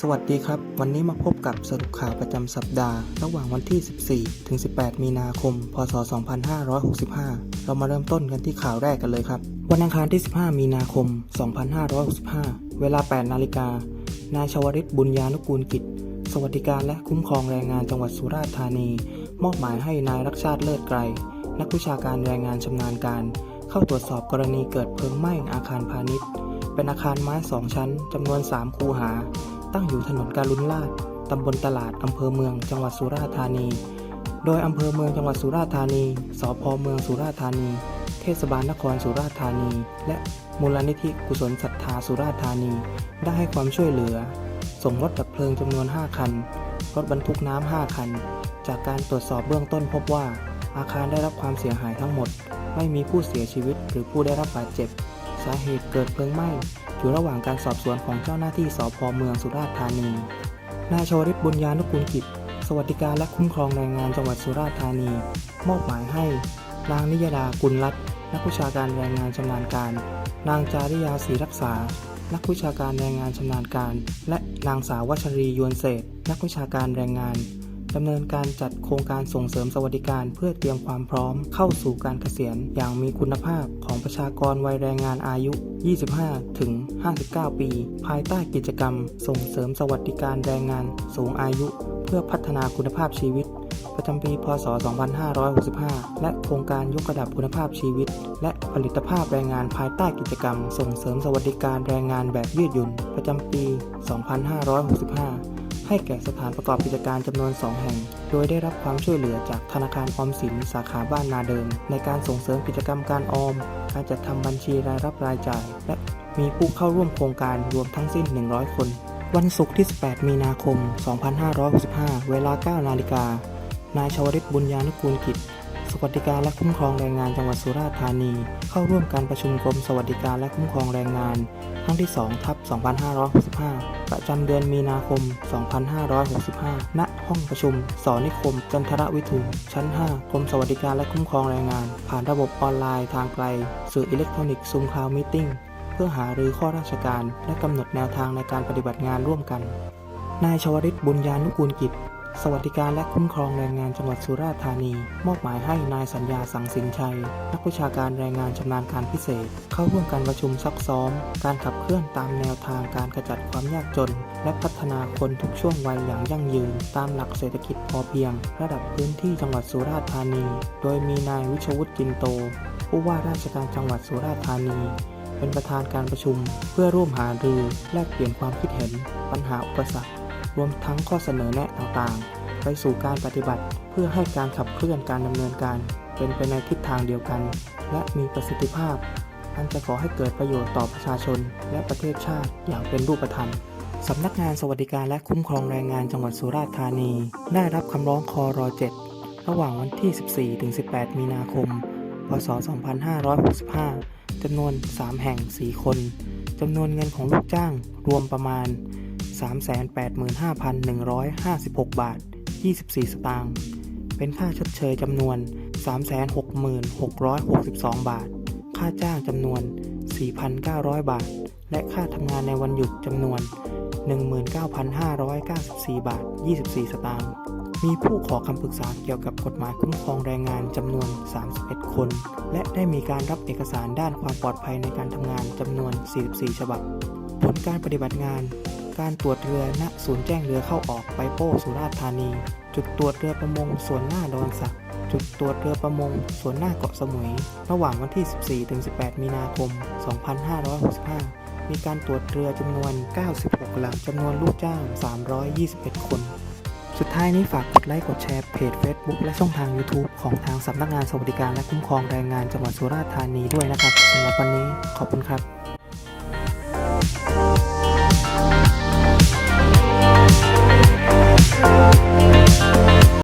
สวัสดีครับ วันนี้มาพบกับสรุปข่าวประจำสัปดาห์ ระหว่างวันที่ 14 ถึง 18 มีนาคม พศ 2565 เรามาเริ่มต้นกันที่ข่าวแรกกันเลยครับ วันอังคารที่ 15 มีนาคม 2565 เวลา 8 นาฬิกา นายชวริตบุญญานุกูลกิจ สวัสดิการและคุ้มครองแรงงานจังหวัดสุราษฎร์ธานี มอบหมายให้นายรักชาติเลิศไกร นักวิชาการแรงงานชำนาญการ เข้าตรวจสอบกรณีเกิดเพลิงไหม้อาคารพาณิชย์ เป็นอาคารไม้สองชั้นจำนวน 3 คูหา ตั้งอยู่ถนนการุณลาดตำบลตลาดอำเภอเมืองจังหวัดสุราษฎร์ธานี โดยอำเภอเมืองจังหวัดสุราษฎร์ธานี สพเมืองสุราษฎร์ธานี เทศบาลนครสุราษฎร์ธานี และมูลนิธิกุศลศรัทธาสุราษฎร์ธานี ได้ให้ความช่วยเหลือ ส่งรถดับเพลิงจำนวน 5 คัน รถบรรทุกน้ำ 5 คัน จากการตรวจสอบเบื้องต้นพบว่า อาคารได้รับความเสียหายทั้งหมด ไม่มีผู้เสียชีวิตหรือผู้ได้รับบาดเจ็บ สาเหตุเกิดเพลิงไหม้ อยู่ระหว่างการสอบสวนของเจ้าหน้าที่สพเมืองสุราษฎร์ธานี นายชวริตบุญญานุกูลกิจ สวัสดิการและคุ้มครองแรงงานจังหวัดสุราษฎร์ธานี มอบหมายให้ นางนิยดากุลรัตน์นักวิชาการแรงงานชำนาญการ นางจาริยาศรีรักษา นักวิชาการแรงงานชำนาญการ และนางสาววัชรียวนเศษ นักวิชาการแรงงาน ดำเนินการจัดโครงการส่งเสริมสวัสดิการ เพื่อเตรียมความพร้อมเข้าสู่การเกษียณ อย่างมีคุณภาพของประชากรวัยแรงงานอายุ 25 ถึง 59 ปี ภายใต้กิจกรรม ส่งเสริมสวัสดิการแรงงานสูงอายุ เพื่อพัฒนาคุณภาพชีวิต ประจำปี พศ 2565 และโครงการยกระดับคุณภาพชีวิต และผลิตภาพแรงงานภายใต้กิจกรรม ส่งเสริมสวัสดิการแรงงานแบบยืดหยุ่น ประจำปี 2565 ให้แก่สถานประกอบกิจการจำนวน 2 แห่ง โดยได้รับความช่วยเหลือจากธนาคารออมสินสาขาบ้านนาเดิม ในการส่งเสริมกิจกรรมการออม การจัดทำบัญชีรายรับรายจ่าย และมีผู้เข้าร่วมโครงการรวมทั้งสิ้น 100 คน วันศุกร์ที่ 18 มีนาคม 2565 เวลา 9 นาฬิกานายชวริตบุญญานุกูลกิจ วัสดิการและคุ้มครองแรงงานจังหวัดสุราษฎร์ธานี เข้าร่วมการประชุมกรมสวัสดิการและคุ้มครองแรงงานครั้งที่2ทับ2565 ประจำเดือนมีนาคม 2565 ณ ห้องประชุมสอนิคม จันทรวิทูลชั้น 5 กรมสวัสดิการและคุ้มครองแรงงาน ผ่านระบบออนไลน์ทางไกล สื่ออิเล็กทรอนิกส์ซูมคลาวมิทติ้งเพื่อหารือข้อราชการ และกำหนดแนวทางในการปฏิบัติงานร่วมกัน นายชวริตบุญญานุกูลกิจ สวัสดิการและคุ้มครองแรงงานจังหวัดสุราษฎร์ธานี มอบหมายให้นายสัญญาสังสินชัย นักวิชาการแรงงานชำนาญการพิเศษ เข้าร่วมการประชุมซักซ้อม การขับเคลื่อนตามแนวทางการขจัดความยากจน และพัฒนาคนทุกช่วงวัยอย่างยั่งยืน ตามหลักเศรษฐกิจพอเพียง ระดับพื้นที่จังหวัดสุราษฎร์ธานี โดยมีนายวิชวุฒิจินโต ผู้ว่าราชการจังหวัดสุราษฎร์ธานีเป็นประธานการประชุม เพื่อร่วมหารือแลกเปลี่ยนความคิดเห็น ปัญหาอุปสรรค รวมทั้งข้อเสนอแนะต่างๆ ไปสู่การปฏิบัติ เพื่อให้การขับเคลื่อนการดำเนินการ เป็นไปในทิศทางเดียวกัน และมีประสิทธิภาพ อันจะขอให้เกิดประโยชน์ต่อประชาชน และประเทศชาติอย่างเป็นรูปธรรมสำนักงานสวัสดิการและคุ้มครองแรงงานจังหวัดสุราษฎร์ธานี ได้รับคำร้องคอร7ระหว่างวันที่ 14-18 มีนาคม พศ 2565จำนวน 3 แห่ง 4 คนจำนวนเงินของลูกจ้างรวมประมาณ 385,156 บาท 24 สตางค์ เป็นค่าชดเชยจำนวน 366,662 บาท ค่าจ้างจำนวน 4,900 บาท และค่าทำงานในวันหยุดจำนวน 19,594 บาท 24 สตางค์ มีผู้ขอคำปรึกษาเกี่ยวกับกฎหมายคุ้มครองแรงงานจำนวน 31 คน และได้มีการรับเอกสารด้านความปลอดภัยในการทำงานจำนวน 44 ฉบับ ผลการปฏิบัติงาน การตรวจเรือณศูนย์แจ้งเรือเข้าออกไปโป้สุราษฎร์ธานี จุดตรวจเรือประมงส่วนหน้าดอนสัก จุดตรวจเรือประมงส่วนหน้าเกาะสมุย ระหว่างวันที่ 14-18 มีนาคม 2565 มีการตรวจเรือจำนวน 96 ลำจำนวนลูกจ้าง 321 คน สุดท้ายนี้ฝากกดไลค์กดแชร์เพจ Facebook และช่องทาง YouTube ของทางสำนักงานสวัสดิการและคุ้มครองแรงงานจังหวัดสุราษฎร์ธานีด้วยนะครับสำหรับวันนี้ขอบคุณครับ Bye.